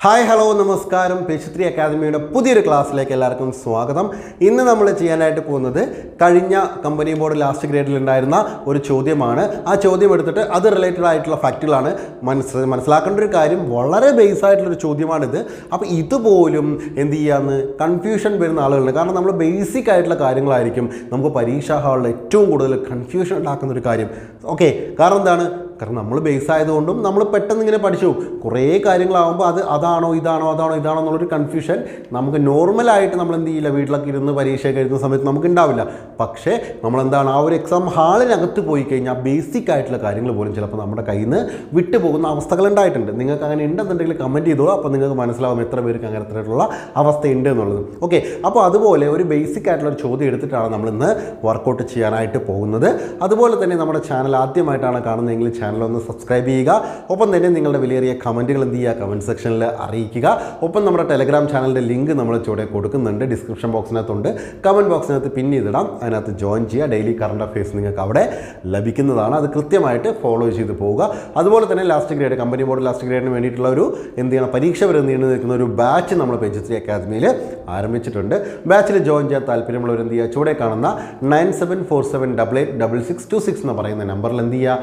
Hi hello നമസ്കാരം. പേശുത്രി അക്കാദമിയുടെ പുതിയൊരു ക്ലാസ്സിലേക്ക് എല്ലാവർക്കും സ്വാഗതം. ഇന്ന് നമ്മൾ ചെയ്യാനായിട്ട് പോകുന്നത് കഴിഞ്ഞ കമ്പനി ബോർഡ് ലാസ്റ്റ് ഗ്രേഡിൽ ഉണ്ടായിരുന്ന ഒരു ചോദ്യമാണ്. ആ ചോദ്യം എടുത്തിട്ട് അത് റിലേറ്റഡ് ആയിട്ടുള്ള ഫാക്റ്റുകളാണ് മനസ്സ് മനസ്സിലാക്കേണ്ട ഒരു കാര്യം വളരെ ബേസ് ആയിട്ടുള്ളൊരു ചോദ്യമാണിത്. അപ്പോൾ ഇതുപോലും എന്ത് ചെയ്യാന്ന്? കൺഫ്യൂഷൻ വരുന്ന ആളുകളുണ്ട്. കാരണം നമ്മൾ ബേസിക് ആയിട്ടുള്ള കാര്യങ്ങളായിരിക്കും നമുക്ക് പരീക്ഷാ ഹാളിൽ ഏറ്റവും കൂടുതൽ കൺഫ്യൂഷൻ ഉണ്ടാക്കുന്ന ഒരു കാര്യം. ഓക്കെ കാരണം എന്താണ്? കാരണം നമ്മൾ ബേസ് ആയതുകൊണ്ടും നമ്മൾ പെട്ടെന്ന് ഇങ്ങനെ പഠിച്ചു കുറേ കാര്യങ്ങളാകുമ്പോൾ അത് അതാണോ ഇതാണോ അതാണോ ഇതാണോ എന്നുള്ളൊരു കൺഫ്യൂഷൻ നമുക്ക് നോർമലായിട്ട് നമ്മൾ എന്ത് ചെയ്യില്ല? വീട്ടിലൊക്കെ ഇരുന്ന് പരീക്ഷയൊക്കെ എഴുതുന്ന സമയത്ത് നമുക്ക് ഉണ്ടാവില്ല പക്ഷേ നമ്മളെന്താണ് ആ ഒരു എക്സാം ഹാളിനകത്ത് പോയി കഴിഞ്ഞാൽ ബേസിക് ആയിട്ടുള്ള കാര്യങ്ങൾ പോലും ചിലപ്പോൾ നമ്മുടെ കയ്യിൽ നിന്ന് വിട്ടുപോകുന്ന അവസ്ഥകൾ ഉണ്ടായിട്ടുണ്ട്. നിങ്ങൾക്ക് അങ്ങനെ ഉണ്ടെന്നുണ്ടെങ്കിൽ കമന്റ് ചെയ്തോളൂ അപ്പോൾ നിങ്ങൾക്ക് മനസ്സിലാവും എത്ര പേർക്ക് അങ്ങനെ അത്തരത്തിലുള്ള അവസ്ഥയുണ്ട് എന്നുള്ളത്. ഓക്കെ അപ്പോൾ അതുപോലെ ഒരു ബേസിക് ആയിട്ടുള്ള ഒരു ചോദ്യം എടുത്തിട്ടാണ് നമ്മൾ ഇന്ന് വർക്കൗട്ട് ചെയ്യാനായിട്ട് പോകുന്നത്. അതുപോലെ തന്നെ നമ്മുടെ ചാനൽ ആദ്യമായിട്ടാണ് കാണുന്നതെങ്കിൽ ചാനൽ ഒന്ന് സബ്സ്ക്രൈബ് ചെയ്യുക. ഒപ്പം തന്നെ നിങ്ങളുടെ വിലയേറിയ കമന്റുകൾ എന്ത് ചെയ്യുക? കമന്റ് സെക്ഷനിൽ അറിയിക്കുക. ഒപ്പം നമ്മുടെ ടെലഗ്രാം ചാനലിന്റെ ലിങ്ക് നമ്മൾ ചുവടെ കൊടുക്കുന്നുണ്ട്. ഡിസ്ക്രിപ്ഷൻ ബോക്സിനകത്തുണ്ട് കമന്റ് ബോക്സിനകത്ത് പിൻ ചെയ്തിടാം. അതിനകത്ത് ജോയിൻ ചെയ്യുക. ഡെയിലി കറണ്ട് അഫയേഴ്സ് നിങ്ങൾക്ക് അവിടെ ലഭിക്കുന്നതാണ്. അത് കൃത്യമായിട്ട് ഫോളോ ചെയ്ത് പോവുക. അതുപോലെ തന്നെ last grade company board last ഗ്രേഡിന് വേണ്ടിയിട്ടുള്ള ഒരു എന്ത് ചെയ്യണം? പരീക്ഷ വരെ നീണ്ടു നിൽക്കുന്ന ഒരു ബാച്ച് നമ്മൾ പേജ് ത്രീ അക്കാദമിയിൽ ആരംഭിച്ചിട്ടുണ്ട്. ബാച്ചിൽ ജോയിൻ ചെയ്യാൻ താല്പര്യമുള്ളവർ എന്ത് ചെയ്യുക? ചുവടെ കാണുന്ന nine seven four seven double eight double six two six എന്ന് പറയുന്ന നമ്പറിൽ എന്ത് ചെയ്യുക?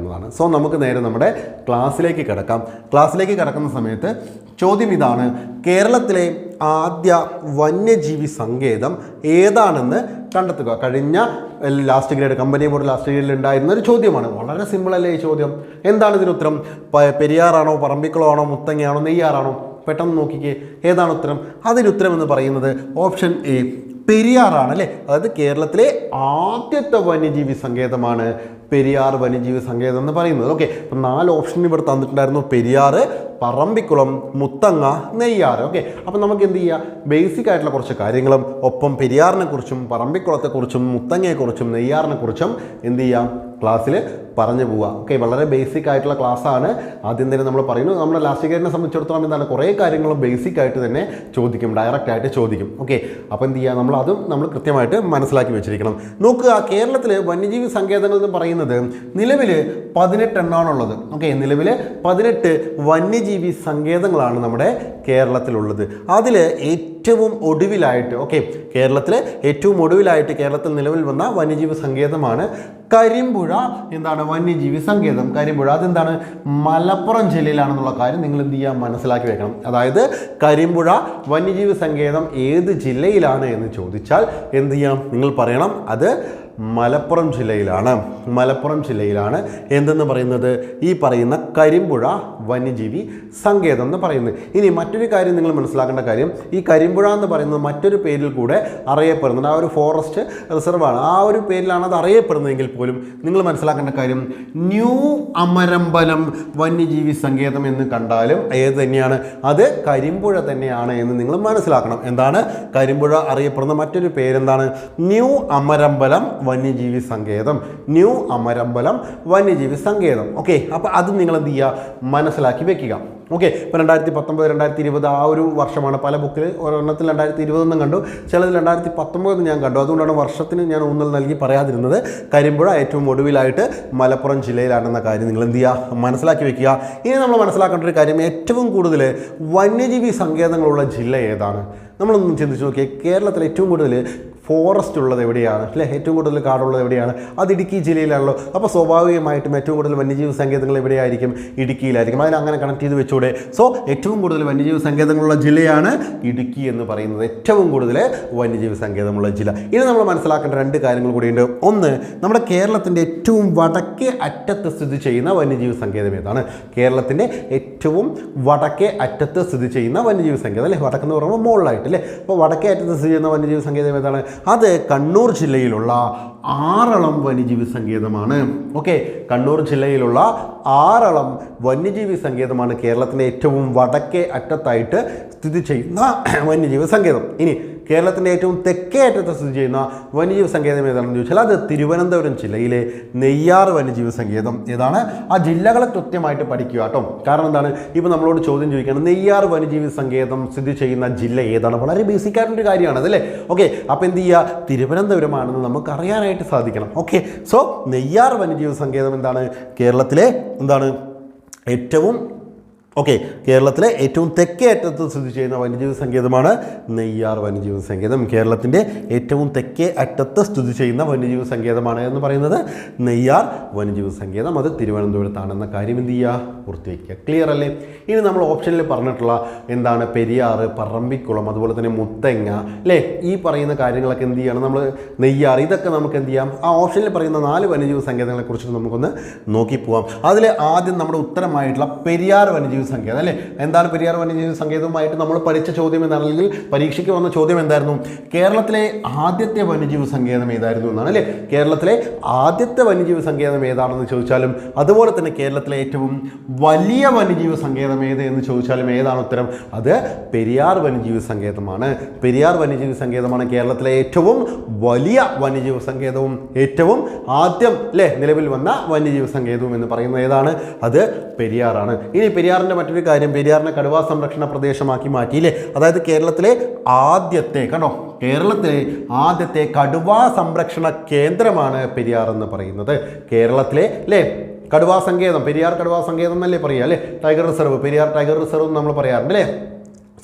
വിളിക്കാവുന്നതാണ് സോ നമുക്ക് നേരെ നമ്മുടെ ക്ലാസ്സിലേക്ക് കിടക്കാം. ക്ലാസ്സിലേക്ക് കിടക്കുന്ന സമയത്ത് ചോദ്യം ഇതാണ് കേരളത്തിലെ ആദ്യ വന്യജീവി സങ്കേതം ഏതാണെന്ന് കണ്ടെത്തുക. കഴിഞ്ഞ last grade company board last ഗ്രേഡിൽ ഉണ്ടായിരുന്ന ഒരു ചോദ്യമാണ്. വളരെ സിമ്പിൾ അല്ലേ ഈ ചോദ്യം? എന്താണ് ഇതിന് ഉത്തരം? പെരിയാറാണോ പറമ്പിക്കുളമാണോ മുത്തങ്ങയാണോ നെയ്യാറാണോ? പെട്ടെന്ന് നോക്കിക്കേ ഏതാണ് ഉത്തരം? അതിന് ഉത്തരം എന്ന് പറയുന്നത് ഓപ്ഷൻ എ പെരിയാറാണ് അല്ലേ? അതായത് കേരളത്തിലെ ആദ്യത്തെ വന്യജീവി സങ്കേതമാണ് പെരിയാർ വന്യജീവി സങ്കേതം എന്ന് പറയുന്നത്. ഓക്കെ അപ്പം നാല് ഓപ്ഷൻ ഇവിടെ തന്നിട്ടുണ്ടായിരുന്നു. പെരിയാർ പറമ്പിക്കുളം മുത്തങ്ങ നെയ്യാറ്. ഓക്കെ അപ്പം നമുക്ക് എന്ത് ചെയ്യുക ബേസിക് ആയിട്ടുള്ള കുറച്ച് കാര്യങ്ങളും ഒപ്പം പെരിയാറിനെ കുറിച്ചും പറമ്പിക്കുളത്തെക്കുറിച്ചും മുത്തങ്ങയെക്കുറിച്ചും നെയ്യാറിനെക്കുറിച്ചും എന്ത് ചെയ്യാം? ക്ലാസ്സിൽ പറഞ്ഞു പോവുക. ഓക്കെ വളരെ ബേസിക് ആയിട്ടുള്ള ക്ലാസ്സാണ് ആദ്യം തന്നെ നമ്മൾ പറയുന്നു നമ്മുടെ ലാസ്റ്റ് ഇയറിനെ സംബന്ധിച്ചിടത്തോളം എന്താണ്? കുറേ കാര്യങ്ങളും ബേസിക് ആയിട്ട് തന്നെ ചോദിക്കും ഡയറക്റ്റ് ആയിട്ട് ചോദിക്കും. ഓക്കെ അപ്പോൾ എന്ത് ചെയ്യുക നമ്മൾ അതും നമ്മൾ കൃത്യമായിട്ട് മനസ്സിലാക്കി വെച്ചിരിക്കണം. നോക്കുക കേരളത്തിൽ വന്യജീവി സങ്കേതങ്ങൾ എന്ന് പറയുന്നത് നിലവിൽ പതിനെട്ട് എണ്ണമാണുള്ളത് ഓക്കെ നിലവിൽ പതിനെട്ട് വന്യജീവി സങ്കേതങ്ങളാണ് നമ്മുടെ കേരളത്തിലുള്ളത്. അതിൽ ഏറ്റവും ഒടുവിലായിട്ട് ഓക്കെ കേരളത്തിൽ ഏറ്റവും ഒടുവിലായിട്ട് കേരളത്തിൽ നിലവിൽ വന്ന വന്യജീവി സങ്കേതമാണ് കരിമ്പുഴ. എന്താണ് വന്യജീവി സങ്കേതം? കരിമ്പുഴ. അതെന്താണ്? മലപ്പുറം ജില്ലയിലാണെന്നുള്ള കാര്യം നിങ്ങൾ എന്ത് ചെയ്യുക? മനസ്സിലാക്കി വെക്കണം. അതായത് കരിമ്പുഴ വന്യജീവി സങ്കേതം ഏത് ജില്ലയിലാണ് എന്ന് ചോദിച്ചാൽ എന്ത് ചെയ്യാം? നിങ്ങൾ പറയണം അത് മലപ്പുറം ജില്ലയിലാണ്. മലപ്പുറം ജില്ലയിലാണ് എന്തെന്ന് പറയുന്നത്? ഈ പറയുന്ന കരിമ്പുഴ വന്യജീവി സങ്കേതം എന്ന് പറയുന്നത്. ഇനി മറ്റൊരു കാര്യം നിങ്ങൾ മനസ്സിലാക്കേണ്ട കാര്യം ഈ കരിമ്പുഴ എന്ന് പറയുന്നത് മറ്റൊരു പേരിൽ കൂടെ അറിയപ്പെടുന്നുണ്ട്. ആ ഒരു ഫോറസ്റ്റ് റിസർവാണ് ആ ഒരു പേരിലാണ് അത് അറിയപ്പെടുന്നതെങ്കിൽ പോലും നിങ്ങൾ മനസ്സിലാക്കേണ്ട കാര്യം ന്യൂ അമരമ്പലം വന്യജീവി സങ്കേതം എന്ന് കണ്ടാലും ഏത് തന്നെയാണ്? അത് കരിമ്പുഴ തന്നെയാണ് എന്ന് നിങ്ങൾ മനസ്സിലാക്കണം. എന്താണ്? കരിമ്പുഴ അറിയപ്പെടുന്ന മറ്റൊരു പേരെന്താണ്? ന്യൂ അമരമ്പലം വന്യജീവി സങ്കേതം ന്യൂ അമരമ്പലം വന്യജീവി സങ്കേതം. ഓക്കെ അപ്പോൾ അത് നിങ്ങൾ എന്ത് ചെയ്യുക? മനസ്സിലാക്കി വെക്കുക. ഓക്കെ ഇപ്പോൾ രണ്ടായിരത്തി പത്തൊമ്പത് രണ്ടായിരത്തി ഇരുപത് ആ ഒരു വർഷമാണ്. പല ബുക്കിൽ ഒരെണ്ണത്തിൽ രണ്ടായിരത്തി ഇരുപതെന്നും കണ്ടു. ചിലതിൽ രണ്ടായിരത്തി പത്തൊമ്പത് ഞാൻ കണ്ടു. അതുകൊണ്ടാണ് വർഷത്തിന് ഞാൻ ഊന്നൽ നൽകി പറയാതിരുന്നത്. കരിമ്പുഴ ഏറ്റവും ഒടുവിലായിട്ട് മലപ്പുറം ജില്ലയിലാണെന്ന കാര്യം നിങ്ങൾ എന്ത് ചെയ്യുക? മനസ്സിലാക്കി വെക്കുക. ഇനി നമ്മൾ മനസ്സിലാക്കേണ്ട ഒരു കാര്യം ഏറ്റവും കൂടുതൽ വന്യജീവി സങ്കേതങ്ങളുള്ള ജില്ല ഏതാണ്? നമ്മളൊന്ന് ചിന്തിച്ച് നോക്കിയാൽ കേരളത്തിൽ ഏറ്റവും കൂടുതൽ ഫോറസ്റ്റ് ഉള്ളത് എവിടെയാണ്? അല്ലേ? ഏറ്റവും കൂടുതൽ കാടുള്ളത് എവിടെയാണ്? അത് ഇടുക്കി ജില്ലയിലാണല്ലോ. അപ്പോൾ സ്വാഭാവികമായിട്ടും ഏറ്റവും കൂടുതൽ വന്യജീവി സങ്കേതങ്ങൾ എവിടെയായിരിക്കും? ഇടുക്കിയിലായിരിക്കും. അതിനെ അങ്ങനെ കണക്ട് ചെയ്ത് വെച്ചൂടെ. സോ ഏറ്റവും കൂടുതൽ വന്യജീവി സങ്കേതങ്ങളുള്ള ജില്ലയാണ് ഇടുക്കി എന്ന് പറയുന്നത്. ഏറ്റവും കൂടുതൽ വന്യജീവി സങ്കേതമുള്ള ജില്ല. ഇനി നമ്മൾ മനസ്സിലാക്കേണ്ട രണ്ട് കാര്യങ്ങൾ കൂടിയുണ്ട്. ഒന്ന് നമ്മുടെ കേരളത്തിന്റെ ഏറ്റവും വടക്കേ അറ്റത്ത് സ്ഥിതി ചെയ്യുന്ന വന്യജീവി സങ്കേതം ഏതാണ്? കേരളത്തിന്റെ ഏറ്റവും വടക്കേ അറ്റത്ത് സ്ഥിതി ചെയ്യുന്ന വന്യജീവി സങ്കേതം. അല്ലേ? വടക്കെന്ന് പറയുമ്പോൾ മുകളിലായിട്ട് അല്ലേ? അപ്പോൾ വടക്കേ അറ്റത്ത് സ്ഥിതി ചെയ്യുന്ന വന്യജീവി സങ്കേതം ഏതാണ്? അത് കണ്ണൂർ ജില്ലയിലുള്ള ആറളം വന്യജീവി സങ്കേതമാണ്. ഓക്കെ കണ്ണൂർ ജില്ലയിലുള്ള ആറളം വന്യജീവി സങ്കേതമാണ് കേരളത്തിലെ ഏറ്റവും വടക്കേ അറ്റത്തായിട്ട് സ്ഥിതി ചെയ്യുന്ന വന്യജീവി സങ്കേതം. ഇനി കേരളത്തിന്റെ ഏറ്റവും തെക്കേ അറ്റത്ത് സ്ഥിതി ചെയ്യുന്ന വന്യജീവി സങ്കേതം ഏതാണെന്ന് ചോദിച്ചാൽ അത് തിരുവനന്തപുരം ജില്ലയിലെ നെയ്യാർ വന്യജീവി സങ്കേതം ഏതാണ്. ആ ജില്ലകളെ കൃത്യമായിട്ട് പഠിക്കുക കേട്ടോ. കാരണം എന്താണ്? ഇപ്പോൾ നമ്മളോട് ചോദ്യം ചോദിക്കുകയാണ് നെയ്യാർ വന്യജീവി സങ്കേതം സ്ഥിതി ചെയ്യുന്ന ജില്ല ഏതാണ്? വളരെ ബേസിക് ആയിട്ടുള്ളൊരു കാര്യമാണ് അതല്ലേ ഓക്കെ അപ്പോൾ എന്ത് ചെയ്യുക? തിരുവനന്തപുരമാണെന്ന് നമുക്ക് അറിയാനായിട്ട് സാധിക്കണം. ഓക്കെ സോ നെയ്യാർ വന്യജീവി സങ്കേതം എന്താണ്? കേരളത്തിലെ എന്താണ്? ഏറ്റവും ഓക്കെ കേരളത്തിലെ ഏറ്റവും തെക്കേ അറ്റത്ത് സ്ഥിതി ചെയ്യുന്ന വന്യജീവി സങ്കേതമാണ് നെയ്യാർ വന്യജീവി സങ്കേതം. കേരളത്തിന്റെ ഏറ്റവും തെക്കേ അറ്റത്ത് സ്ഥിതി ചെയ്യുന്ന വന്യജീവി സങ്കേതമാണ് എന്ന് പറയുന്നത് നെയ്യാർ വന്യജീവി സങ്കേതം. അത് തിരുവനന്തപുരത്താണെന്ന കാര്യം എന്ത് ചെയ്യുക പൂർത്തിവയ്ക്കുക ക്ലിയർ അല്ലേ? ഇനി നമ്മൾ ഓപ്ഷനിൽ പറഞ്ഞിട്ടുള്ള എന്താണ് പെരിയാർ പറമ്പിക്കുളം അതുപോലെ തന്നെ മുത്തങ്ങ അല്ലേ? ഈ പറയുന്ന കാര്യങ്ങളൊക്കെ എന്ത് ചെയ്യണം നമ്മൾ നെയ്യാർ ഇതൊക്കെ നമുക്ക് എന്ത് ചെയ്യാം? ആ ഓപ്ഷനിൽ പറയുന്ന നാല് വന്യജീവി സങ്കേതങ്ങളെക്കുറിച്ച് നമുക്കൊന്ന് നോക്കി പോവാം. അതിൽ ആദ്യം നമ്മുടെ ഉത്തരമായിട്ടുള്ള പെരിയാർ വന്യജീവി സങ്കേതം അല്ലേ? എന്താണ് പെരിയാർ വന്യജീവി സങ്കേതവുമായിട്ട് നമ്മൾ പഠിച്ച ചോദ്യം എന്താണ് അല്ലെങ്കിൽ പരീക്ഷയ്ക്ക് വന്ന ചോദ്യം എന്തായിരുന്നു? കേരളത്തിലെ ആദ്യത്തെ വന്യജീവി സങ്കേതം ഏതായിരുന്നു എന്നാണ് അല്ലേ? കേരളത്തിലെ ആദ്യത്തെ വന്യജീവി സങ്കേതം ഏതാണെന്ന് ചോദിച്ചാലും അതുപോലെ തന്നെ കേരളത്തിലെ ഏറ്റവും വലിയ വന്യജീവി സങ്കേതം ഏത് എന്ന് ചോദിച്ചാലും ഏതാണ് ഉത്തരം? അത് പെരിയാർ വന്യജീവി സങ്കേതമാണ്. പെരിയാർ വന്യജീവി സങ്കേതമാണ് കേരളത്തിലെ ഏറ്റവും വലിയ വന്യജീവി സങ്കേതവും ഏറ്റവും ആദ്യം അല്ലേ നിലവിൽ വന്ന വന്യജീവി സങ്കേതവും എന്ന് പറയുന്നത് ഏതാണ്? അത് പെരിയാറാണ്. ഇനി പെരിയാറിന്റെ മറ്റൊരു കാര്യം പെരിയാറിനെ കടുവാ സംരക്ഷണ പ്രദേശമാക്കി മാറ്റിയില്ലേ? അതായത് കേരളത്തിലെ ആദ്യത്തെ കണ്ടോ? കേരളത്തിലെ ആദ്യത്തെ കടുവാ സംരക്ഷണ കേന്ദ്രമാണ് പെരിയാർ എന്ന് പറയുന്നത്. കേരളത്തിലെ അല്ലേ കടുവാ സങ്കേതം പെരിയാർ കടുവാ സങ്കേതം എന്നല്ലേ പറയുക അല്ലേ tiger reserve Periyar tiger reserve എന്ന് നമ്മൾ പറയാറുണ്ട് അല്ലേ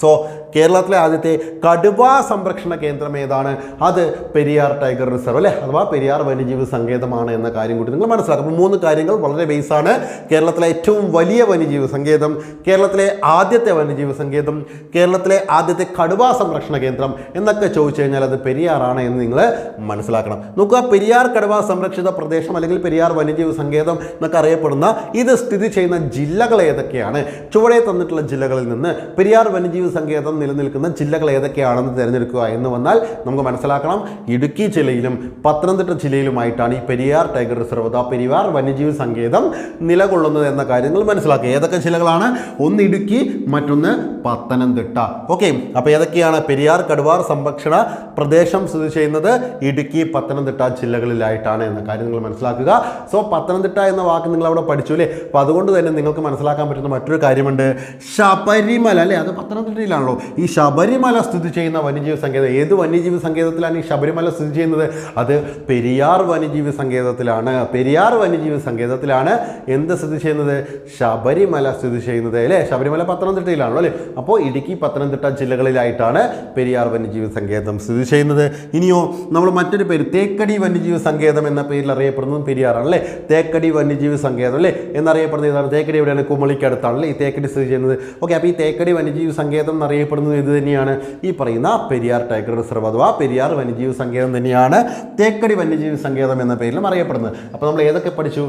സോ കേരളത്തിലെ ആദ്യത്തെ കടുവ സംരക്ഷണ കേന്ദ്രം ഏതാണ്? അത് പെരിയാർ ടൈഗർ റിസർവ് അല്ലേ? അഥവാ പെരിയാർ വന്യജീവി സങ്കേതമാണ് എന്ന കാര്യം കൂടി നിങ്ങൾ മനസ്സിലാക്കും അപ്പോൾ മൂന്ന് കാര്യങ്ങൾ വളരെ ബേസാണ് കേരളത്തിലെ ഏറ്റവും വലിയ വന്യജീവി സങ്കേതം കേരളത്തിലെ ആദ്യത്തെ വന്യജീവി സങ്കേതം കേരളത്തിലെ ആദ്യത്തെ കടുവ സംരക്ഷണ കേന്ദ്രം എന്നൊക്കെ ചോദിച്ചു കഴിഞ്ഞാൽ അത് പെരിയാറാണ് എന്ന് നിങ്ങൾ മനസ്സിലാക്കണം. നോക്കുക പെരിയാർ കടുവ സംരക്ഷിത പ്രദേശം അല്ലെങ്കിൽ പെരിയാർ വന്യജീവി സങ്കേതം എന്നൊക്കെ അറിയപ്പെടുന്ന ഇത് സ്ഥിതി ചെയ്യുന്ന ജില്ലകൾ ഏതൊക്കെയാണ്? ചുവടെ തന്നിട്ടുള്ള ജില്ലകളിൽ നിന്ന് പെരിയാർ വന്യജീവി സങ്കേതം നിലനിൽക്കുന്ന ജില്ലകൾ ഏതൊക്കെയാണെന്ന് തിരഞ്ഞെടുക്കുക എന്ന് വന്നാൽ നമുക്ക് മനസ്സിലാക്കണം. ഇടുക്കി ജില്ലയിലും പത്തനംതിട്ട ജില്ലയിലുമായിട്ടാണ് ഈ പെരിയാർ ടൈഗർ റിസർവ് അഥവാ പെരിയാർ വന്യജീവി സങ്കേതം നിലകൊള്ളുന്നത് എന്ന കാര്യങ്ങൾ മനസ്സിലാക്കുക. ഏതൊക്കെ ജില്ലകളാണ്? ഒന്ന് ഇടുക്കി മറ്റൊന്ന് പത്തനംതിട്ട. ഓക്കെ അപ്പോൾ ഏതൊക്കെയാണ് പെരിയാർ കടുവാർ സംരക്ഷണ പ്രദേശം സ്ഥിതി ചെയ്യുന്നത്? ഇടുക്കി പത്തനംതിട്ട ജില്ലകളിലായിട്ടാണ് എന്ന കാര്യം നിങ്ങൾ മനസ്സിലാക്കുക. സോ പത്തനംതിട്ട എന്ന വാക്ക് നിങ്ങൾ അവിടെ പഠിച്ചു അല്ലേ? അപ്പോൾ അതുകൊണ്ട് തന്നെ നിങ്ങൾക്ക് മനസ്സിലാക്കാൻ പറ്റുന്ന മറ്റൊരു കാര്യമുണ്ട്. ശബരിമല അല്ലേ? അത് പത്തനംതിട്ടയിലാണല്ലോ ഈ ശബരിമല സ്ഥിതി ചെയ്യുന്ന വന്യജീവി സങ്കേതം ഏത് വന്യജീവി സങ്കേതത്തിലാണ് ഈ ശബരിമല സ്ഥിതി ചെയ്യുന്നത്? അത് പെരിയാർ വന്യജീവി സങ്കേതത്തിലാണ്. പെരിയാർ വന്യജീവി സങ്കേതത്തിലാണ് എന്ത് സ്ഥിതി ചെയ്യുന്നത്? ശബരിമല സ്ഥിതി ചെയ്യുന്നത് അല്ലേ? ശബരിമല പത്തനംതിട്ടയിലാണല്ലോ അല്ലേ? അപ്പോൾ ഇടുക്കി പത്തനംതിട്ട ജില്ലകളിലായിട്ടാണ് പെരിയാർ വന്യജീവി സങ്കേതം സ്ഥിതി ചെയ്യുന്നത്. ഇനിയോ നമ്മൾ മറ്റൊരു പേര് തേക്കടി വന്യജീവി സങ്കേതം എന്ന പേരിൽ അറിയപ്പെടുന്നതും പെരിയാറാണ് അല്ലേ? തേക്കടി വന്യജീവി സങ്കേതം അല്ലേ? എന്നറിയപ്പെടുന്നത് ഏതാണ്? തേക്കടി എവിടെയാണ്? കുമളിക്ക് അടുത്താണ് അല്ലേ? ഈ തേക്കടി സ്ഥിതി ചെയ്യുന്നത്. ഓക്കെ അപ്പോൾ ഈ തേക്കടി വന്യജീവി സങ്കേതം എന്നറിയപ്പെടുന്നത് ഇത് തന്നെയാണ്. ഈ പറയുന്ന പെരിയാർ ടൈഗർ റിസർവ് അഥവാ പെരിയാർ വന്യജീവി സങ്കേതം തന്നെയാണ് തേക്കടി വന്യജീവി സങ്കേതം എന്ന പേരിലും അറിയപ്പെടുന്നത്. അപ്പോൾ നമ്മൾ ഏതൊക്കെ പഠിച്ചു?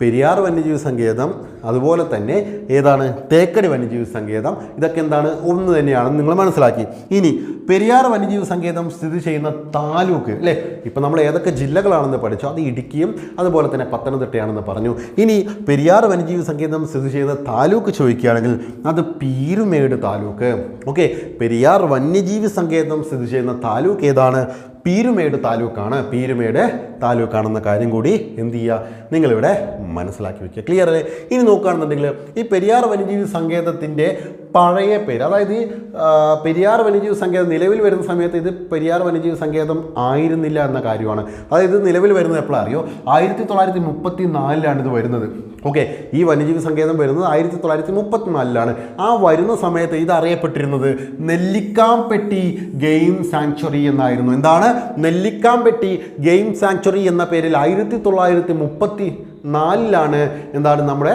പെരിയാർ വന്യജീവി സങ്കേതം അതുപോലെ തന്നെ ഏതാണ് തേക്കടി വന്യജീവി സങ്കേതം ഇതൊക്കെ എന്താണ് ഒന്ന് തന്നെയാണെന്ന് നിങ്ങൾ മനസ്സിലാക്കി. ഇനി പെരിയാർ വന്യജീവി സങ്കേതം സ്ഥിതി ചെയ്യുന്ന താലൂക്ക് അല്ലേ? ഇപ്പം നമ്മൾ ഏതൊക്കെ ജില്ലകളാണെന്ന് പഠിച്ചു അത് ഇടുക്കിയും അതുപോലെ തന്നെ പത്തനംതിട്ടയാണെന്ന് പറഞ്ഞു. ഇനി പെരിയാർ വന്യജീവി സങ്കേതം സ്ഥിതി ചെയ്യുന്ന താലൂക്ക് ചോദിക്കുകയാണെങ്കിൽ അത് പീരുമേട് താലൂക്ക്. ഓക്കെ പെരിയാർ വന്യജീവി സങ്കേതം സ്ഥിതി ചെയ്യുന്ന താലൂക്ക് ഏതാണ്? പീരുമേട് താലൂക്കാണ്. പീരുമേട് താലൂക്കാണെന്ന കാര്യം കൂടി എന്ത് ചെയ്യുക? നിങ്ങളിവിടെ മനസ്സിലാക്കി വെക്കുക. ക്ലിയർ അല്ലേ? ഇനി നോക്കുകയാണെന്നുണ്ടെങ്കിൽ ഈ പെരിയാർ വന്യജീവി സങ്കേതത്തിന്റെ പഴയ പേര്. അതായത് ഈ പെരിയാർ വന്യജീവി സങ്കേതം നിലവിൽ വരുന്ന സമയത്ത് ഇത് പെരിയാർ വന്യജീവി സങ്കേതം ആയിരുന്നില്ല എന്ന കാര്യമാണ്. അതായത് ഇത് നിലവിൽ വരുന്നത് എപ്പോഴാണ് അറിയോ ആയിരത്തി തൊള്ളായിരത്തി മുപ്പത്തി നാലിലാണ് ഇത് വരുന്നത്. ഓക്കെ ഈ വന്യജീവി സങ്കേതം വരുന്നത് ആയിരത്തി തൊള്ളായിരത്തി മുപ്പത്തിനാലിലാണ് ആ വരുന്ന സമയത്ത് ഇത് അറിയപ്പെട്ടിരുന്നത് നെല്ലിക്കാംപെട്ടി ഗെയിം സാങ്ച്വറി എന്നായിരുന്നു. എന്താണ്? നെല്ലിക്കാംപെട്ടി ഗെയിം സാങ്ച്വറി എന്ന പേരിൽ ആയിരത്തി തൊള്ളായിരത്തി മുപ്പത്തി നാലിലാണ് എന്താണ് നമ്മുടെ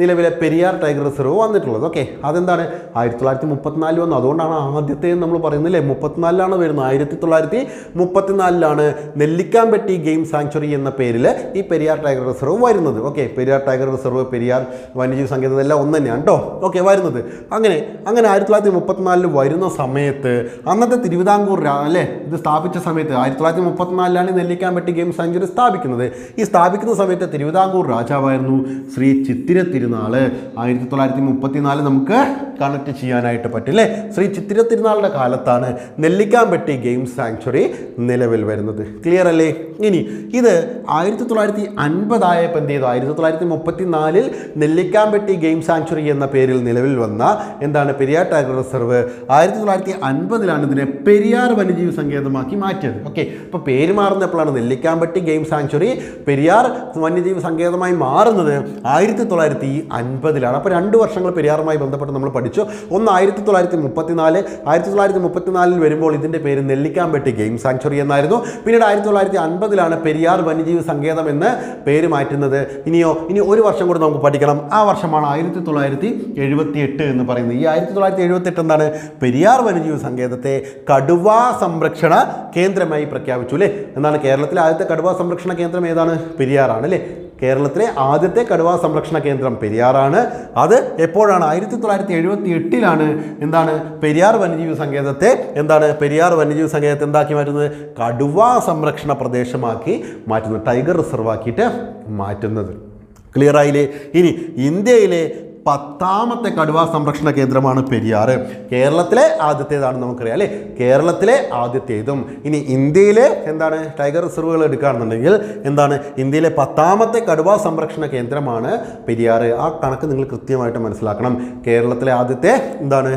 നിലവിലെ പെരിയാർ ടൈഗർ റിസർവ് വന്നിട്ടുള്ളത്. ഓക്കെ അതെന്താണ്? ആയിരത്തി തൊള്ളായിരത്തി മുപ്പത്തിനാലിൽ വന്നു. അതുകൊണ്ടാണ് ആദ്യത്തെ നമ്മൾ പറയുന്നില്ലേ മുപ്പത്തിനാലിലാണ് വരുന്നത്. ആയിരത്തി തൊള്ളായിരത്തി മുപ്പത്തിനാലിലാണ് നെല്ലിക്കാമ്പെട്ടി ഗെയിം സാങ്ച്വറി എന്ന പേരിൽ ഈ പെരിയാർ ടൈഗർ റിസർവ് വരുന്നത്. Okay Periyar tiger reserve Periyar വന്യജീവി സങ്കേതം എല്ലാം ഒന്ന് തന്നെയാണ് കേട്ടോ ഓക്കെ വരുന്നത്. അങ്ങനെ അങ്ങനെ ആയിരത്തി തൊള്ളായിരത്തി മുപ്പത്തിനാലിൽ വരുന്ന സമയത്ത് അന്നത്തെ തിരുവിതാംകൂർ അല്ലേ ഇത് സ്ഥാപിച്ച സമയത്ത് ആയിരത്തി തൊള്ളായിരത്തി മുപ്പത്തിനാലിലാണ് നെല്ലിക്കാമ്പെട്ടി ഗെയിം സാങ്ച്വറി സ്ഥാപിക്കുന്നത്. ഈ സ്ഥാപിക്കുന്ന സമയത്ത് തിരുവിതാംകൂർ രാജാവായിരുന്നു ശ്രീ ചിത്തിര തിരുനാൾ ആയിരത്തി തൊള്ളായിരത്തി മുപ്പത്തിനാല് നമുക്ക് കണക്ട് ചെയ്യാനായിട്ട് പറ്റും അല്ലേ ശ്രീ ചിത്തിര തിരുനാളിന്റെ കാലത്താണ് നെല്ലിക്കാമ്പെട്ടി ഗെയിം സാങ്ച്വറി നിലവിൽ വരുന്നത്. ക്ലിയർ അല്ലേ? ഇനി ഇത് ആയിരത്തി തൊള്ളായിരത്തി അൻപതായപ്പോൾ എന്ത് ചെയ്തു? ആയിരത്തി തൊള്ളായിരത്തി മുപ്പത്തി നാലിൽ നെല്ലിക്കാമ്പെട്ടി ഗെയിം സാങ്ച്വറി എന്ന പേരിൽ നിലവിൽ വന്ന എന്താണ് പെരിയാർ ടൈഗർ റിസർവ് ആയിരത്തി തൊള്ളായിരത്തി അൻപതിലാണ് ഇതിനെ പെരിയാർ വന്യജീവി സങ്കേതമാക്കി മാറ്റിയത്. ഓക്കെ അപ്പോൾ പേര് മാറുന്നപ്പോഴാണ് നെല്ലിക്കാമ്പെട്ടി ഗെയിം സാങ്ച്വറി പെരിയാർ വന്യജീവി സങ്കേതമായി മാറുന്നത് ആയിരത്തി തൊള്ളായിരത്തി അൻപതിലാണ് അപ്പോൾ രണ്ട് വർഷങ്ങൾ പെരിയാറുമായി ബന്ധപ്പെട്ട് നമ്മൾ ഒന്ന് ആയിരത്തി തൊള്ളായിരത്തി മുപ്പത്തിനാല് ആയിരത്തി തൊള്ളായിരത്തി മുപ്പത്തിനാലിൽ വരുമ്പോൾ ഇതിന്റെ പേര് നെല്ലിക്കാമ്പെട്ടി ഗെയിം സാങ്ച്വറി എന്നായിരുന്നു. പിന്നീട് ആയിരത്തി തൊള്ളായിരത്തി അൻപതിലാണ് പെരിയാർ വന്യജീവി സങ്കേതം എന്ന് പേര് മാറ്റുന്നത്. ഇനിയോ ഇനി ഒരു വർഷം കൂടി നമുക്ക് പഠിക്കണം. ആ വർഷമാണ് ആയിരത്തി തൊള്ളായിരത്തി എഴുപത്തി എട്ട് എന്ന് പറയുന്നത്. ഈ ആയിരത്തി തൊള്ളായിരത്തി എഴുപത്തി എട്ട് എന്താണ്? പെരിയാർ വന്യജീവി സങ്കേതത്തെ കടുവ സംരക്ഷണ കേന്ദ്രമായി പ്രഖ്യാപിച്ചു അല്ലേ? എന്നാണ് കേരളത്തിലെ ആദ്യത്തെ കടുവ സംരക്ഷണ കേന്ദ്രം ഏതാണ്? പെരിയാറാണ് അല്ലേ? കേരളത്തിലെ ആദ്യത്തെ കടുവ സംരക്ഷണ കേന്ദ്രം പെരിയാറാണ്. അത് എപ്പോഴാണ്? ആയിരത്തി തൊള്ളായിരത്തി എഴുപത്തി എട്ടിലാണ് എന്താണ് പെരിയാർ വന്യജീവി സങ്കേതത്തെ എന്താണ് പെരിയാർ വന്യജീവി സങ്കേതത്തെ എന്താക്കി മാറ്റുന്നത്? കടുവാ സംരക്ഷണ പ്രദേശമാക്കി മാറ്റുന്നത് ടൈഗർ റിസർവ് ആക്കിയിട്ട് മാറ്റുന്നത്. ക്ലിയർ ആയില്ലേ? ഇനി ഇന്ത്യയിലെ പത്താമത്തെ കടുവ സംരക്ഷണ കേന്ദ്രമാണ് പെരിയാർ കേരളത്തിലെ ആദ്യത്തേതാണ് നമുക്കറിയാം അല്ലേ? കേരളത്തിലെ ആദ്യത്തേതും. ഇനി ഇന്ത്യയിലെ എന്താണ്? ടൈഗർ റിസർവുകൾ എടുക്കുകയാണെന്നുണ്ടെങ്കിൽ എന്താണ്? ഇന്ത്യയിലെ പത്താമത്തെ കടുവ സംരക്ഷണ കേന്ദ്രമാണ് പെരിയാർ ആ കണക്ക് നിങ്ങൾ കൃത്യമായിട്ട് മനസ്സിലാക്കണം. കേരളത്തിലെ ആദ്യത്തെ എന്താണ്?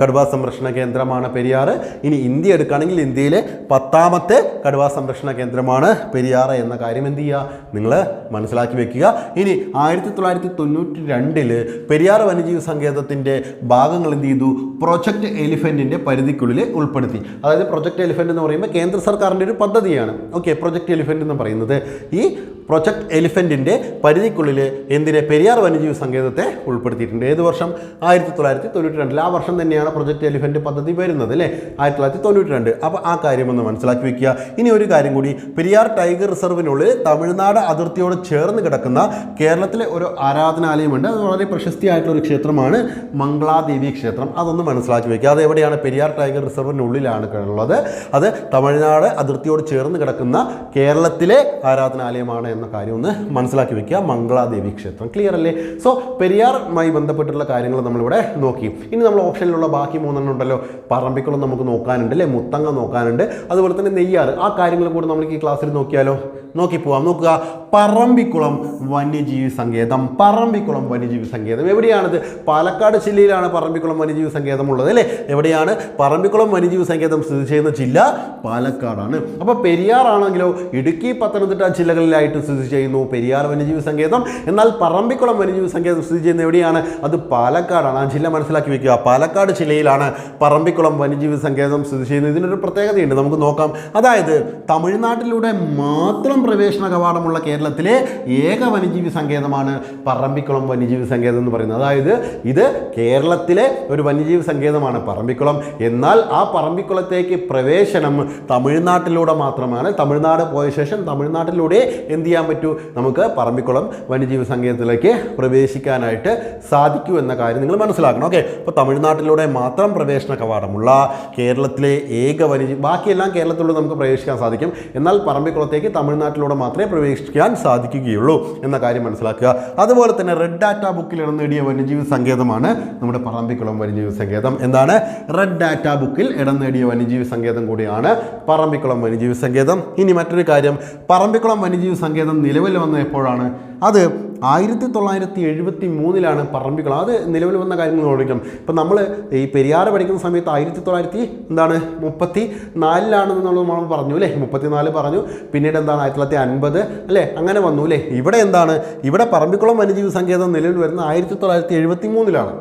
കടുവാ സംരക്ഷണ കേന്ദ്രമാണ് പെരിയാർ ഇനി ഇന്ത്യ എടുക്കുകയാണെങ്കിൽ ഇന്ത്യയിലെ പത്താമത്തെ കടുവാ സംരക്ഷണ കേന്ദ്രമാണ് പെരിയാർ എന്ന കാര്യം എന്ത് ചെയ്യുക? നിങ്ങൾ മനസ്സിലാക്കി വെക്കുക. ഇനി ആയിരത്തി തൊള്ളായിരത്തി തൊണ്ണൂറ്റി രണ്ടിൽ പെരിയാർ വന്യജീവി സങ്കേതത്തിന്റെ ഭാഗങ്ങൾ എന്ത് ചെയ്തു? പ്രൊജക്ട് എലിഫന്റിന്റെ പരിധിക്കുള്ളിൽ ഉൾപ്പെടുത്തി. അതായത് പ്രൊജക്ട് എലിഫന്റ് എന്ന് പറയുമ്പോൾ കേന്ദ്ര സർക്കാരിന്റെ ഒരു പദ്ധതിയാണ്. ഓക്കെ പ്രൊജക്ട് എലിഫന്റ് എന്ന് പറയുന്നത് ഈ പ്രൊജക്ട് എലിഫന്റിന്റെ പരിധിക്കുള്ളിൽ എന്തിനെ? പെരിയാർ വന്യജീവി സങ്കേതത്തെ ഉൾപ്പെടുത്തിയിട്ടുണ്ട്. ഏത് വർഷം? ആയിരത്തി തൊള്ളായിരത്തി തൊണ്ണൂറ്റി രണ്ടിൽ ആ വർഷം തന്നെയാണ് പ്രൊജക്ട് എലിഫന്റ് പദ്ധതി വരുന്നത് അല്ലേ? ആയിരത്തി തൊള്ളായിരത്തി തൊണ്ണൂറ്റി രണ്ട് അപ്പോൾ ആ കാര്യം ഒന്ന് മനസ്സിലാക്കി വെക്കുക. ഇനി ഒരു കാര്യം കൂടി പെരിയാർ ടൈഗർ റിസർവിനുള്ളിൽ തമിഴ്നാട് അതിർത്തിയോട് ചേർന്ന് കിടക്കുന്ന കേരളത്തിലെ ഒരു ആരാധനാലയമുണ്ട്. അത് വളരെ പ്രശസ്തിയായിട്ടുള്ള ഒരു ക്ഷേത്രമാണ് മംഗളാദേവി ക്ഷേത്രം. അതൊന്ന് മനസ്സിലാക്കി വെക്കുക. അത് എവിടെയാണ്? പെരിയാർ ടൈഗർ റിസർവിനുള്ളിലാണ് ഉള്ളത്. അത് തമിഴ്നാട് അതിർത്തിയോട് ചേർന്ന് കിടക്കുന്ന കേരളത്തിലെ ആരാധനാലയമാണ് എന്ന കാര്യം ഒന്ന് മനസ്സിലാക്കി വെക്കുക. മംഗളാദേവി ക്ഷേത്രം. ക്ലിയർ അല്ലേ? സോ പെരിയാറുമായി ബന്ധപ്പെട്ടുള്ള കാര്യങ്ങൾ നമ്മളിവിടെ നോക്കി. ഇനി നമ്മൾ ഓപ്ഷനിലുള്ള ബാക്കി മൂന്നെണ്ണം ഉണ്ടല്ലോ. പറമ്പിക്കുളം നമുക്ക് നോക്കാനുണ്ട് അല്ലേ? മുത്തങ്ങ നോക്കാനുണ്ട്. അതുപോലെ തന്നെ നെയ്യാറ്. ആ കാര്യങ്ങളും കൂടെ നമുക്ക് ഈ ക്ലാസ്സിൽ നോക്കിയാലോ? നോക്കി പോവാം നോക്കുക. പറമ്പിക്കുളം വന്യജീവി സങ്കേതം. പറമ്പിക്കുളം വന്യജീവി സങ്കേതം. എവിടെയാണിത്? പാലക്കാട് ജില്ലയിലാണ് പറമ്പിക്കുളം വന്യജീവി സങ്കേതം ഉള്ളത് അല്ലേ? എവിടെയാണ്? പറമ്പിക്കുളം വന്യജീവി സങ്കേതം സ്ഥിതി ചെയ്യുന്ന ജില്ല പാലക്കാടാണ്. അപ്പോൾ പെരിയാറാണെങ്കിലോ ഇടുക്കി പത്തനംതിട്ട ജില്ലകളിലായിട്ട് സ്ഥിതി ചെയ്യുന്നു പെരിയാർ വന്യജീവി സങ്കേതം. എന്നാൽ പറമ്പിക്കുളം വന്യജീവി സങ്കേതം സ്ഥിതി ചെയ്യുന്ന എവിടെയാണ്? അത് പാലക്കാടാണ്. ആ ജില്ല മനസ്സിലാക്കി വെക്കുക. പാലക്കാട് ജില്ലയിലാണ് പറമ്പിക്കുളം വന്യജീവി സങ്കേതം സ്ഥിതി ചെയ്യുന്നത്. ഇതിനൊരു പ്രത്യേകതയുണ്ട്. നമുക്ക് നോക്കാം. അതായത് തമിഴ്നാട്ടിലൂടെ മാത്രം പ്രവേശന കവാടമുള്ള കേരളത്തിലെ ഏക വന്യജീവി സങ്കേതമാണ് പറമ്പിക്കുളം വന്യജീവി സങ്കേതം എന്ന് പറയുന്നത്. അതായത് ഇത് കേരളത്തിലെ ഒരു വന്യജീവി സങ്കേതമാണ് പറമ്പിക്കുളം. എന്നാൽ ആ പറമ്പിക്കുളത്തേക്ക് പ്രവേശനം തമിഴ്നാട്ടിലൂടെ മാത്രമാണ്. തമിഴ്നാട് പോയ ശേഷം തമിഴ്നാട്ടിലൂടെ എന്ത് ചെയ്യാൻ പറ്റൂ? നമുക്ക് പറമ്പിക്കുളം വന്യജീവി സങ്കേതത്തിലേക്ക് പ്രവേശിക്കാനായിട്ട് സാധിക്കൂ എന്ന കാര്യം നിങ്ങൾ മനസ്സിലാക്കണം. ഓക്കെ. അപ്പോൾ തമിഴ്നാട്ടിലൂടെ മാത്രം പ്രവേശന കവാടമുള്ള കേരളത്തിലെ ഏക വന്യജീവി ബാക്കിയെല്ലാം കേരളത്തിലൂടെ നമുക്ക് പ്രവേശിക്കാൻ സാധിക്കും. എന്നാൽ പറമ്പിക്കുളത്തേക്ക് തമിഴ്നാട്ടിലൂടെ മാത്രമേ പ്രവേശിക്കാൻ സാധിക്കുകയുള്ളൂ എന്ന കാര്യം മനസ്സിലാക്കുക. അതുപോലെ തന്നെ റെഡ് ഡാറ്റ ബുക്കിൽ ഇടം നേടിയ വന്യജീവി സങ്കേതമാണ് നമ്മുടെ പറമ്പിക്കുളം വന്യജീവി സങ്കേതം. എന്താണ്? റെഡ് ഡാറ്റ ബുക്കിൽ ഇടം നേടിയ വന്യജീവി സങ്കേതം കൂടിയാണ് പറമ്പിക്കുളം വന്യജീവി സങ്കേതം. ഇനി മറ്റൊരു കാര്യം. പറമ്പിക്കുളം വന്യജീവി സങ്കേതം നിലവിൽ വന്ന എപ്പോഴാണ് അത് ആയിരത്തി തൊള്ളായിരത്തി എഴുപത്തി മൂന്നിലാണ് പറമ്പിക്കുളം അത് നിലവിൽ വന്ന കാര്യങ്ങൾ ഓർമ്മിക്കണം ഇപ്പം നമ്മൾ ഈ പെരിയാറ് പഠിക്കുന്ന സമയത്ത് ആയിരത്തി തൊള്ളായിരത്തി എന്താണ് മുപ്പത്തി നാലിലാണെന്നുള്ളത് നമ്മൾ പറഞ്ഞു അല്ലേ? മുപ്പത്തി നാല് പറഞ്ഞു. പിന്നീട് എന്താണ് ആയിരത്തി തൊള്ളായിരത്തി അൻപത് അല്ലേ? അങ്ങനെ വന്നു അല്ലേ? ഇവിടെ എന്താണ്? ഇവിടെ പറമ്പിക്കുളം വന്യജീവി സങ്കേതം നിലവിൽ വരുന്ന ആയിരത്തി തൊള്ളായിരത്തി എഴുപത്തി മൂന്നിലാണ്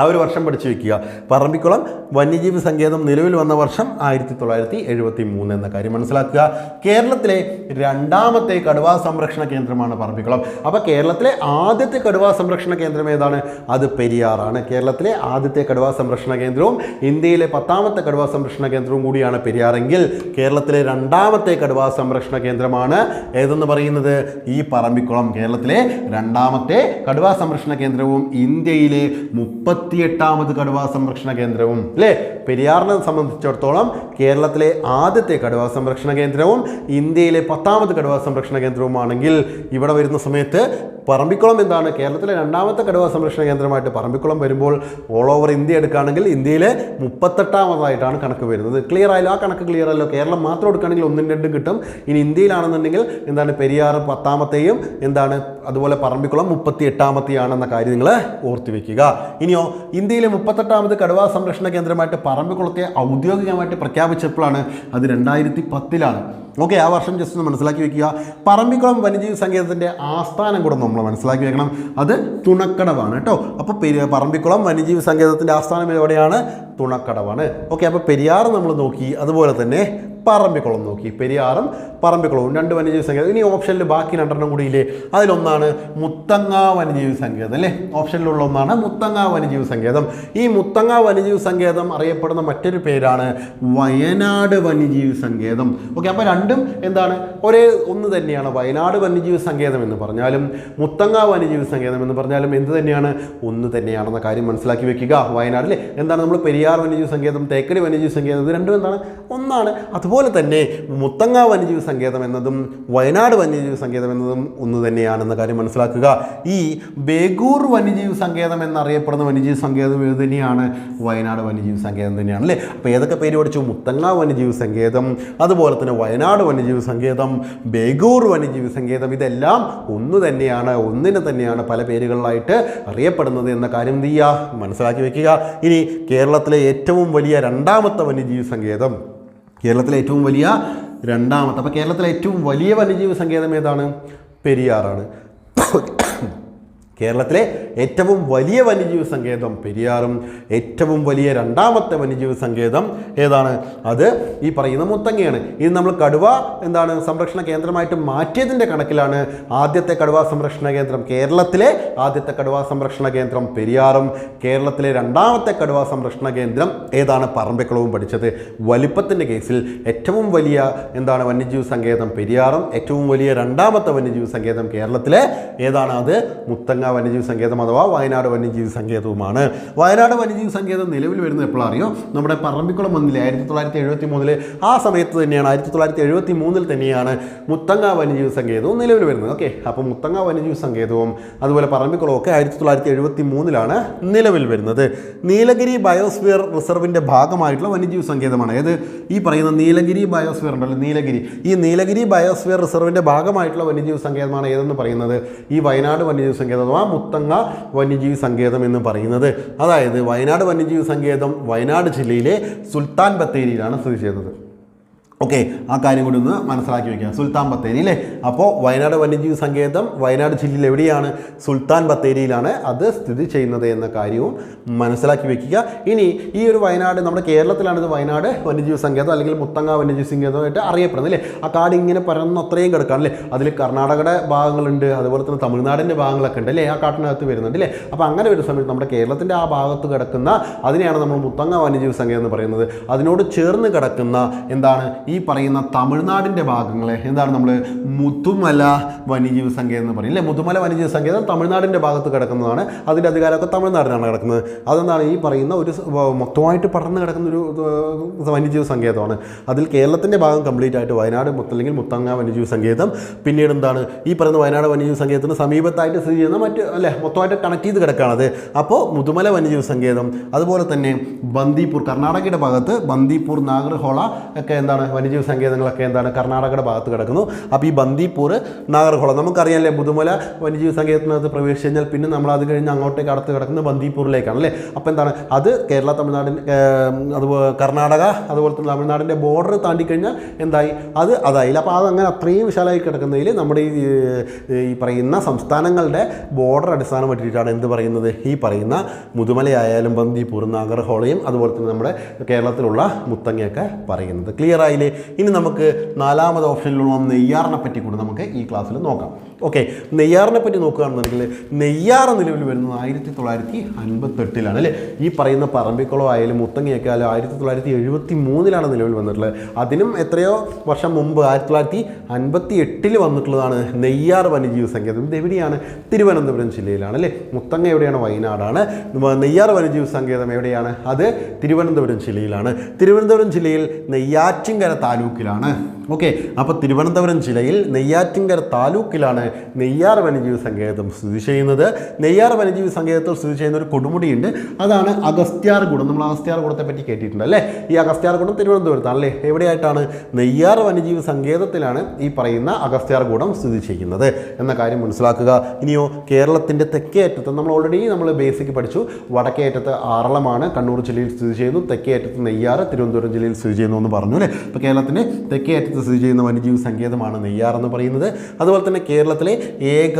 ആ ഒരു വർഷം പഠിച്ചു വയ്ക്കുക പറമ്പിക്കുളം വന്യജീവി സങ്കേതം നിലവിൽ വന്ന വർഷം ആയിരത്തി തൊള്ളായിരത്തി എഴുപത്തി മൂന്ന് എന്ന കാര്യം മനസ്സിലാക്കുക. കേരളത്തിലെ രണ്ടാമത്തെ കടുവാ സംരക്ഷണ കേന്ദ്രമാണ് പറമ്പിക്കുളം. അപ്പോൾ കേരളത്തിലെ ആദ്യത്തെ കടുവാ സംരക്ഷണ കേന്ദ്രം ഏതാണ്? അത് പെരിയാറാണ്. കേരളത്തിലെ ആദ്യത്തെ കടുവാ സംരക്ഷണ കേന്ദ്രവും ഇന്ത്യയിലെ പത്താമത്തെ കടുവാ സംരക്ഷണ കേന്ദ്രവും കൂടിയാണ് പെരിയാറെങ്കിൽ കേരളത്തിലെ രണ്ടാമത്തെ കടുവാ സംരക്ഷണ കേന്ദ്രമാണ് ഏതെന്ന് പറയുന്നത്? ഈ പറമ്പിക്കുളം. കേരളത്തിലെ രണ്ടാമത്തെ കടുവാ സംരക്ഷണ കേന്ദ്രവും ഇന്ത്യയിലെ മുപ്പത്തി മുപ്പത്തിയെട്ടാമത് കടുവാ സംരക്ഷണ കേന്ദ്രവും. അല്ലേ പെരിയാറിനെ സംബന്ധിച്ചിടത്തോളം കേരളത്തിലെ ആദ്യത്തെ കടുവാ സംരക്ഷണ കേന്ദ്രവും ഇന്ത്യയിലെ പത്താമത് കടുവാ സംരക്ഷണ കേന്ദ്രവുമാണെങ്കിൽ ഇവിടെ വരുന്ന സമയത്ത് പറമ്പിക്കുളം എന്താണ്? കേരളത്തിലെ രണ്ടാമത്തെ കടുവാ സംരക്ഷണ കേന്ദ്രമായിട്ട് പറമ്പിക്കുളം വരുമ്പോൾ ഓൾ ഓവർ ഇന്ത്യ എടുക്കുകയാണെങ്കിൽ ഇന്ത്യയിലെ മുപ്പത്തെട്ടാമതായിട്ടാണ് കണക്ക് വരുന്നത്. ക്ലിയർ ആയാലും ആ കണക്ക് ക്ലിയർ ആയല്ലോ. കേരളം മാത്രം എടുക്കുകയാണെങ്കിൽ ഒന്നും രണ്ടും കിട്ടും. ഇനി ഇന്ത്യയിലാണെന്നുണ്ടെങ്കിൽ എന്താണ്? പെരിയാർ പത്താമത്തെയും എന്താണ്? അതുപോലെ പറമ്പിക്കുളം മുപ്പത്തി എട്ടാമത്തെയാണെന്ന കാര്യം നിങ്ങൾ ഓർത്തി വെക്കുക. ഇനിയോ ഇന്ത്യയിലെ മുപ്പത്തെട്ടാമത് കടുവാ സംരക്ഷണ കേന്ദ്രമായിട്ട് പറമ്പിക്കുളത്തെ ഔദ്യോഗികമായിട്ട് പ്രഖ്യാപിച്ചപ്പോഴാണ് അത് രണ്ടായിരത്തി പത്തിലാണ് ഓക്കെ ആ വർഷം ജസ്റ്റ് ഒന്ന് മനസ്സിലാക്കി വെക്കുക. പറമ്പിക്കുളം വന്യജീവി സങ്കേതത്തിന്റെ ആസ്ഥാനം കൂടെ നമ്മൾ മനസ്സിലാക്കി വെക്കണം. അത് തുണക്കടവാണ് കേട്ടോ. അപ്പോൾ പെരി പറമ്പിക്കുളം വന്യജീവി സങ്കേതത്തിന്റെ ആസ്ഥാനം എവിടെയാണ്? തുണക്കടവാണ്. ഓക്കെ അപ്പോൾ പെരിയാർ നമ്മൾ നോക്കി. അതുപോലെ തന്നെ പറമ്പിക്കുളം നോക്കി. പെരിയാറും പറമ്പിക്കുളവും രണ്ട് വന്യജീവി സങ്കേതം. ഇനി ഓപ്ഷനിൽ ബാക്കി രണ്ടെണ്ണം കൂടി ഇല്ലേ? അതിലൊന്നാണ് മുത്തങ്ങ വന്യജീവി സങ്കേതം അല്ലേ? ഓപ്ഷനിലുള്ള ഒന്നാണ് മുത്തങ്ങ വന്യജീവി സങ്കേതം. ഈ മുത്തങ്ങ വന്യജീവി സങ്കേതം അറിയപ്പെടുന്ന മറ്റൊരു പേരാണ് വയനാട് വന്യജീവി സങ്കേതം. ഓക്കെ അപ്പോൾ രണ്ടും എന്താണ്? ഒരേ ഒന്ന് തന്നെയാണ്. വയനാട് വന്യജീവി സങ്കേതം എന്ന് പറഞ്ഞാലും മുത്തങ്ങ വന്യജീവി സങ്കേതം എന്ന് പറഞ്ഞാലും എന്ത് തന്നെയാണ്? ഒന്ന് തന്നെയാണെന്ന കാര്യം മനസ്സിലാക്കി വെക്കുക. വയനാട്ടിലെ എന്താണ് നമ്മൾ പെരിയാർ വന്യജീവി സങ്കേതം തേക്കടി വന്യജീവി സങ്കേതം ഇത് രണ്ടും എന്താണ്? ഒന്നാണ്. അതുപോലെ തന്നെ മുത്തങ്ങ വന്യജീവി സങ്കേതം എന്നതും വയനാട് വന്യജീവി സങ്കേതം എന്നതും ഒന്ന് തന്നെയാണെന്ന കാര്യം മനസ്സിലാക്കുക. ഈ ബേഗൂർ വന്യജീവി സങ്കേതം എന്നറിയപ്പെടുന്ന വന്യജീവി സങ്കേതം ഏത് തന്നെയാണ്? വയനാട് വന്യജീവി സങ്കേതം തന്നെയാണ് അല്ലേ? അപ്പോൾ ഏതൊക്കെ പേര് പഠിച്ചു? മുത്തങ്ങ വന്യജീവി സങ്കേതം അതുപോലെ തന്നെ വയനാട് വന്യജീവി സങ്കേതം ബേഗൂർ വന്യജീവി സങ്കേതം ഇതെല്ലാം ഒന്ന് തന്നെയാണ് ഒന്നിന് തന്നെയാണ് പല പേരുകളിലായിട്ട് അറിയപ്പെടുന്നത് എന്ന കാര്യം എന്ത് ചെയ്യുക? മനസ്സിലാക്കി വയ്ക്കുക ഇനി കേരളത്തിലെ ഏറ്റവും വലിയ രണ്ടാമത്തെ വന്യജീവി സങ്കേതം കേരളത്തിലെ ഏറ്റവും വലിയ രണ്ടാമത്തെ അപ്പോൾ കേരളത്തിലെ ഏറ്റവും വലിയ വന്യജീവി സങ്കേതം ഏതാണ്? പെരിയാറാണ്. കേരളത്തിലെ ഏറ്റവും വലിയ വന്യജീവി സങ്കേതം പെരിയാറും ഏറ്റവും വലിയ രണ്ടാമത്തെ വന്യജീവി സങ്കേതം ഏതാണ്? അത് ഈ പറയുന്ന മുത്തങ്ങയാണ്. ഇത് നമ്മൾ കടുവ എന്താണ് സംരക്ഷണ കേന്ദ്രമായിട്ട് മാറ്റിയതിന്റെ കണക്കിലാണ് ആദ്യത്തെ കടുവ സംരക്ഷണ കേന്ദ്രം കേരളത്തിലെ ആദ്യത്തെ കടുവ സംരക്ഷണ കേന്ദ്രം പെരിയാറും കേരളത്തിലെ രണ്ടാമത്തെ കടുവ സംരക്ഷണ കേന്ദ്രം ഏതാണ് പറമ്പിക്കുളവും പഠിച്ചത്. വലിപ്പത്തിന്റെ കേസിൽ ഏറ്റവും വലിയ എന്താണ് വന്യജീവി സങ്കേതം പെരിയാറും ഏറ്റവും വലിയ രണ്ടാമത്തെ വന്യജീവി സങ്കേതം കേരളത്തിലെ ഏതാണ് അത്? മുത്തങ്ങ വന്യജീവി സങ്കേതം അഥവാ വയനാട് വന്യജീവി സങ്കേതവുമാണ്. വയനാട് വന്യജീവി സങ്കേതം നിലവിൽ വരുന്നത് എപ്പോഴറിയോ നമ്മുടെ പറമ്പിക്കുളം വന്നില്ലേ ആയിരത്തി തൊള്ളായിരത്തി എഴുപത്തി മൂന്നിൽ ആ സമയത്ത് തന്നെയാണ് ആയിരത്തി തൊള്ളായിരത്തി എഴുപത്തി മൂന്നിൽ തന്നെയാണ് മുത്തങ്ങ വന്യജീവി സങ്കേതവും നിലവിൽ വരുന്നത്. ഓക്കെ അപ്പോൾ മുത്തങ്ങ വന്യജീവി സങ്കേതവും അതുപോലെ പറമ്പിക്കുളം ഒക്കെ ആയിരത്തി തൊള്ളായിരത്തി എഴുപത്തി മൂന്നിലാണ് നിലവിൽ വരുന്നത്. നീലഗിരി ബയോസ്ഫിയർ റിസർവിന്റെ ഭാഗമായിട്ടുള്ള വന്യജീവി സങ്കേതമാണ്. ഏത്? ഈ പറയുന്ന നീലഗിരി ബയോസ്ഫിയർ ഉണ്ടല്ലോ നീലഗിരി. ഈ നീലഗിരി ബയോസ്ഫിയർ റിസർവിന്റെ ഭാഗമായിട്ടുള്ള വന്യജീവി സങ്കേതമാണ് ഏതെന്ന് പറയുന്നത്? ഈ വയനാട് വന്യജീവി സങ്കേതം മുത്തങ്ങ വന്യജീവി സങ്കേതം എന്ന് പറയുന്നത്. അതായത് വയനാട് വന്യജീവി സങ്കേതം വയനാട് ജില്ലയിലെ സുൽത്താൻ ബത്തേരിയിലാണ് സ്ഥിതി ചെയ്യുന്നത്. ഓക്കെ ആ കാര്യം കൂടി ഒന്ന് മനസ്സിലാക്കി വെക്കുക സുൽത്താൻ ബത്തേരി അല്ലേ അപ്പോൾ വയനാട് വന്യജീവി സങ്കേതം വയനാട് ജില്ലയിൽ എവിടെയാണ് സുൽത്താൻ ബത്തേരിയിലാണ് അത് സ്ഥിതി ചെയ്യുന്നത് എന്ന കാര്യവും മനസ്സിലാക്കി വെക്കുക. ഇനി ഈ ഒരു വയനാട് നമ്മുടെ കേരളത്തിലാണ് ഇത് വയനാട് വന്യജീവി സങ്കേതം അല്ലെങ്കിൽ മുത്തങ്ങ വന്യജീവി സങ്കേതമായിട്ട് അറിയപ്പെടുന്നത് അല്ലേ ആ കാട് ഇങ്ങനെ പരന്ന് അത്രയും കിടക്കാണ് അല്ലേ അതിൽ കർണാടകയുടെ ഭാഗങ്ങളുണ്ട് അതുപോലെ തന്നെ തമിഴ്നാടിന്റെ ഭാഗങ്ങളൊക്കെ ഉണ്ട് അല്ലേ ആ കാട്ടിനകത്ത് വരുന്നുണ്ട് അല്ലേ അപ്പോൾ അങ്ങനെ ഒരു സമയത്ത് നമ്മുടെ കേരളത്തിന്റെ ആ ഭാഗത്ത് കിടക്കുന്ന അതിനെയാണ് നമ്മൾ മുത്തങ്ങ വന്യജീവി സങ്കേതം എന്ന് പറയുന്നത്. അതിനോട് ചേർന്ന് കിടക്കുന്ന എന്താണ്? ഈ പറയുന്ന തമിഴ്നാടിന്റെ ഭാഗങ്ങളെ എന്താണ് നമ്മൾ മുത്തുമല വന്യജീവി സങ്കേതം എന്ന് പറയും. അല്ലേ മുത്തുമല വന്യജീവി സങ്കേതം തമിഴ്നാടിന്റെ ഭാഗത്ത് കിടക്കുന്നതാണ്. അതിന്റെ അധികാരമൊക്കെ തമിഴ്നാടിനാണ് കിടക്കുന്നത്. അതെന്താണ് ഈ പറയുന്ന ഒരു മൊത്തമായിട്ട് പടർന്ന് കിടക്കുന്ന ഒരു വന്യജീവി സങ്കേതമാണ് അതിൽ കേരളത്തിന്റെ ഭാഗം കംപ്ലീറ്റ് ആയിട്ട് വയനാട് മുത്ത അല്ലെങ്കിൽ മുത്തങ്ങ വന്യജീവി സങ്കേതം പിന്നീട് എന്താണ്? ഈ പറയുന്ന വയനാട് വന്യജീവി സങ്കേതത്തിന് സമീപത്തായിട്ട് സ്ഥിതി ചെയ്യുന്ന മറ്റ് അല്ലേ? മൊത്തമായിട്ട് കണക്ട് ചെയ്ത് കിടക്കുകയാണത് അപ്പോൾ മുതുമല വന്യജീവി സങ്കേതം അതുപോലെ തന്നെ ബന്ദിപ്പൂർ കർണാടകയുടെ ഭാഗത്ത് ബന്ദിപ്പൂർ നാഗർഹോള ഒക്കെ എന്താണ് വന്യജീവി സങ്കേതങ്ങളൊക്കെ എന്താണ് കർണാടകയുടെ ഭാഗത്ത് കിടക്കുന്നു. അപ്പോൾ ഈ ബന്ദിപ്പൂർ നാഗർഹോള നമുക്കറിയാമല്ലേ പുതുമല വന്യജീവി സങ്കേതത്തിനകത്ത് പ്രവേശിച്ച് കഴിഞ്ഞാൽ പിന്നെ നമ്മൾ അത് കഴിഞ്ഞ് അങ്ങോട്ടേക്ക് അടുത്ത് കിടക്കുന്നത് ബന്ദിപ്പൂരിലേക്കാണ് അല്ലേ? അപ്പോൾ എന്താണ് അത് കേരള തമിഴ്നാടിന്റെ അതുപോലെ കർണാടക അതുപോലെ തന്നെ തമിഴ്നാടിന്റെ ബോർഡർ താണ്ടിക്കഴിഞ്ഞാൽ എന്തായി? അത് അതായില്ല. അപ്പോൾ അത് അങ്ങനെ അത്രയും വിശാലമായി കിടക്കുന്നതിൽ നമ്മുടെ ഈ ഈ പറയുന്ന സംസ്ഥാനങ്ങളുടെ ബോർഡർ അടിസ്ഥാനമായിട്ടാണ് എന്ത് പറയുന്നത്? ഈ പറയുന്ന മുതുമലയായാലും ബന്ദിപ്പൂർ നാഗർഹോളയും അതുപോലെ തന്നെ നമ്മുടെ കേരളത്തിലുള്ള മുത്തങ്ങയൊക്കെ പറയുന്നത്. ക്ലിയർ ആയില്ലേ? ഇനി നമുക്ക് നാലാമത് ഓപ്ഷനിലുള്ള നെയ്യാറിനെ പറ്റി കൂടി നമുക്ക് ഈ ക്ലാസ്സിൽ നോക്കാം. ഓക്കെ നെയ്യാറിനെ പറ്റി നോക്കുകയാണെന്നുണ്ടെങ്കിൽ നെയ്യാർ നിലവിൽ വരുന്നത് ആയിരത്തി തൊള്ളായിരത്തി അൻപത്തെട്ടിലാണ് അല്ലേ? ഈ പറയുന്ന പറമ്പിക്കുളം ആയാലും മുത്തങ്ങയൊക്കെ ആയാലും ആയിരത്തി തൊള്ളായിരത്തി എഴുപത്തി മൂന്നിലാണ് നിലവിൽ വന്നിട്ടുള്ളത്. അതിനും എത്രയോ വർഷം മുമ്പ് ആയിരത്തി തൊള്ളായിരത്തി അൻപത്തി എട്ടിൽ വന്നിട്ടുള്ളതാണ് നെയ്യാർ വന്യജീവി സങ്കേതം. ഇത് എവിടെയാണ്? തിരുവനന്തപുരം ജില്ലയിലാണ് അല്ലേ? മുത്തങ്ങ എവിടെയാണ്? വയനാടാണ്. നെയ്യാർ വന്യജീവി സങ്കേതം എവിടെയാണ്? അത് തിരുവനന്തപുരം ജില്ലയിലാണ്. തിരുവനന്തപുരം ജില്ലയിൽ നെയ്യാറ്റിൻകര താലൂക്കിലാണ്. ഓക്കെ അപ്പോൾ തിരുവനന്തപുരം ജില്ലയിൽ നെയ്യാറ്റിങ്കര താലൂക്കിലാണ് നെയ്യാർ വന്യജീവി സങ്കേതം സ്ഥിതി ചെയ്യുന്നത്. നെയ്യാർ വന്യജീവി സങ്കേതത്തിൽ സ്ഥിതി ചെയ്യുന്ന ഒരു കൊടുമുടിയുണ്ട്. അതാണ് അഗസ്ത്യാർകൂടം. നമ്മൾ അഗസ്ത്യാർകൂടത്തെ പറ്റി കേട്ടിട്ടുണ്ട് അല്ലേ? ഈ അഗസ്ത്യാർകൂടം തിരുവനന്തപുരത്താണ് അല്ലേ? എവിടെയായിട്ടാണ് നെയ്യാർ വന്യജീവി സങ്കേതത്തിലാണ് ഈ പറയുന്ന അഗസ്ത്യാർകൂടം സ്ഥിതി ചെയ്യുന്നത് എന്ന കാര്യം മനസ്സിലാക്കുക. ഇനിയോ കേരളത്തിന്റെ തെക്കേ അറ്റത്ത് നമ്മൾ ഓൾറെഡി നമ്മൾ ബേസിക് പഠിച്ചു. വടക്കേ അറ്റത്ത് ആറളമാണ്. കണ്ണൂർ ജില്ലയിൽ സ്ഥിതി ചെയ്യുന്നു. തെക്കേ അറ്റത്ത് നെയ്യാർ തിരുവനന്തപുരം ജില്ലയിൽ സ്ഥിതി ചെയ്യുന്നു എന്ന് പറഞ്ഞു അല്ലേ? അപ്പോൾ കേരളത്തിന്റെ തെക്കേ അറ്റത്ത് സ്ഥിതി ചെയ്യുന്ന വന്യജീവി സങ്കേതമാണ് നെയ്യാർ എന്ന് പറയുന്നത്. അതുപോലെ തന്നെ കേരളത്തിലെ ഏക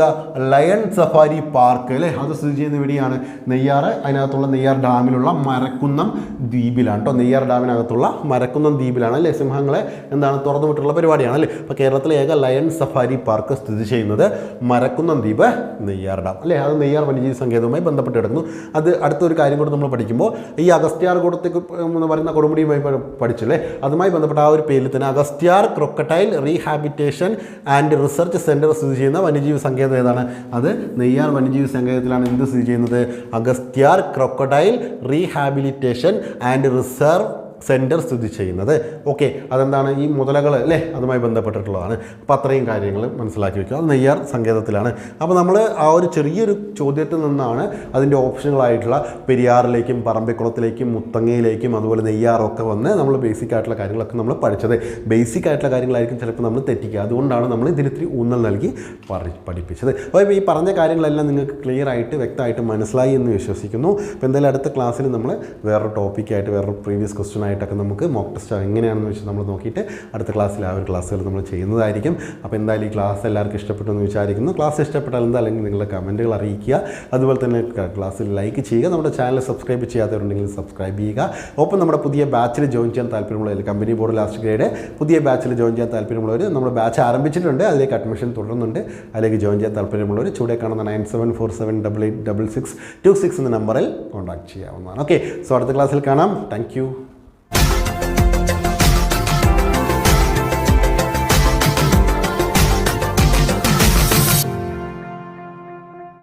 ലയൺ സഫാരി പാർക്ക് അല്ലേ? അത് സ്ഥിതി ചെയ്യുന്ന ഇവിടെയാണ് നെയ്യാർ. അതിനകത്തുള്ള നെയ്യാർ ഡാമിലുള്ള മരക്കുന്നം ദ്വീപിലാണ് കേട്ടോ. നെയ്യാർ ഡാമിനകത്തുള്ള മരക്കുന്നം ദ്വീപിലാണ് അല്ലേ സിംഹങ്ങളെ? എന്താണ് തുറന്നു വിട്ടുള്ള പരിപാടിയാണ് അല്ലേ? അപ്പോൾ കേരളത്തിലെ ഏക ലയൺ സഫാരി പാർക്ക് സ്ഥിതി ചെയ്യുന്നത് മരക്കുന്നം ദ്വീപ് നെയ്യാർ ഡാം അല്ലേ? അത് നെയ്യാർ വന്യജീവി സങ്കേതവുമായി ബന്ധപ്പെട്ട് കിടക്കുന്നു. അത് അടുത്തൊരു കാര്യം കൂടെ നമ്മൾ പഠിക്കുമ്പോൾ ഈ അഗസ്ത്യാർ കൂടത്തേക്ക് എന്ന് പറയുന്ന കൊടുമുടിയുമായി പഠിച്ചല്ലേ പഠിച്ചില്ലേ? അതുമായി ബന്ധപ്പെട്ട ആ ഒരു പേരിൽ തന്നെ Agasthyar crocodile rehabilitation and research centre സ്ഥിതി ചെയ്യുന്ന വന്യജീവി സങ്കേതം ഏതാണ്? അത് നെയ്യാർ വന്യജീവി സങ്കേതത്തിലാണ് എന്ത് സ്ഥിതി ചെയ്യുന്നത്. Agasthyar crocodile rehabilitation and reserve centre സ്ഥിതി ചെയ്യുന്നത്. ഓക്കെ അതെന്താണ്? ഈ മുതലകൾ അല്ലേ? അതുമായി ബന്ധപ്പെട്ടിട്ടുള്ളതാണ്. അപ്പോൾ അത്രയും കാര്യങ്ങൾ മനസ്സിലാക്കി വെക്കുക. അത് നെയ്യാർ സങ്കേതത്തിലാണ്. അപ്പോൾ നമ്മൾ ആ ഒരു ചെറിയൊരു ചോദ്യത്തിൽ നിന്നാണ് അതിന്റെ ഓപ്ഷനുകളായിട്ടുള്ള പെരിയാറിലേക്കും പറമ്പിക്കുളത്തിലേക്കും മുത്തങ്ങയിലേക്കും അതുപോലെ നെയ്യാറൊക്കെ വന്ന് നമ്മൾ ബേസിക് ആയിട്ടുള്ള കാര്യങ്ങളൊക്കെ നമ്മൾ പഠിച്ചത്. ബേസിക് ആയിട്ടുള്ള കാര്യങ്ങളായിരിക്കും ചിലപ്പോൾ നമ്മൾ തെറ്റിക്കുക. അതുകൊണ്ടാണ് നമ്മൾ ഇതിനിത്തിരി ഊന്നൽ നൽകി പഠി പഠിപ്പിച്ചത്. അപ്പോൾ ഈ പറഞ്ഞ കാര്യങ്ങളെല്ലാം നിങ്ങൾക്ക് ക്ലിയർ ആയിട്ട് വ്യക്തമായിട്ട് മനസ്സിലായി എന്ന് വിശ്വസിക്കുന്നു. അപ്പോൾ എന്തായാലും അടുത്ത ക്ലാസ്സിൽ നമ്മൾ വേറൊരു ടോപ്പിക്കായിട്ട് വേറൊരു പ്രീവിയസ് ക്വസ്റ്റ്യൻ ആയിട്ടൊക്കെ നമുക്ക് മോക്ക് ടെസ്റ്റ് എങ്ങനെയാണെന്ന് വെച്ചാൽ നമ്മൾ നോക്കിയിട്ട് അടുത്ത ക്ലാസ്സിൽ ആ ഒരു ക്ലാസ്സുകൾ നമ്മൾ ചെയ്യുന്നതായിരിക്കും. അപ്പോൾ എന്തായാലും ഈ ക്ലാസ് എല്ലാവർക്കും ഇഷ്ടപ്പെട്ടു എന്ന് വിചാരിക്കുന്നു. ക്ലാസ് ഇഷ്ടപ്പെട്ടാൽ എന്താ അല്ലെങ്കിൽ നിങ്ങളുടെ കമന്റുകൾ അറിയിക്കുക. അതുപോലെ തന്നെ ക്ലാസ്സിൽ ലൈക്ക് ചെയ്യുക. നമ്മുടെ ചാനൽ സബ്സ്ക്രൈബ് ചെയ്യാത്തവരുണ്ടെങ്കിൽ സബ്സ്ക്രൈബ് ചെയ്യുക. ഒപ്പം നമ്മുടെ പുതിയ ബാച്ചിൽ ജോയിൻ ചെയ്യാൻ താല്പര്യമുള്ളവർ കമ്പനി ബോർഡ് ലാസ്റ്റ് ഗ്രേഡ് പുതിയ ബാച്ചിൽ ജോയിൻ ചെയ്യാൻ താല്പര്യമുള്ളവർ നമ്മുടെ ബാച്ച് ആരംഭിച്ചിട്ടുണ്ട്. അതിലേക്ക് അഡ്മിഷൻ തുടരുന്നുണ്ട്. അതിലേക്ക് ജോയിൻ ചെയ്യാൻ താല്പര്യമുള്ളവർ ചൂടെ കാണുന്ന nine seven four seven double eight double six two six എന്ന നമ്പറിൽ കോൺടാക്ട് ചെയ്യാവുന്നതാണ്. ഓക്കെ സോ അടുത്ത ക്ലാസ്സിൽ കാണാം. താങ്ക്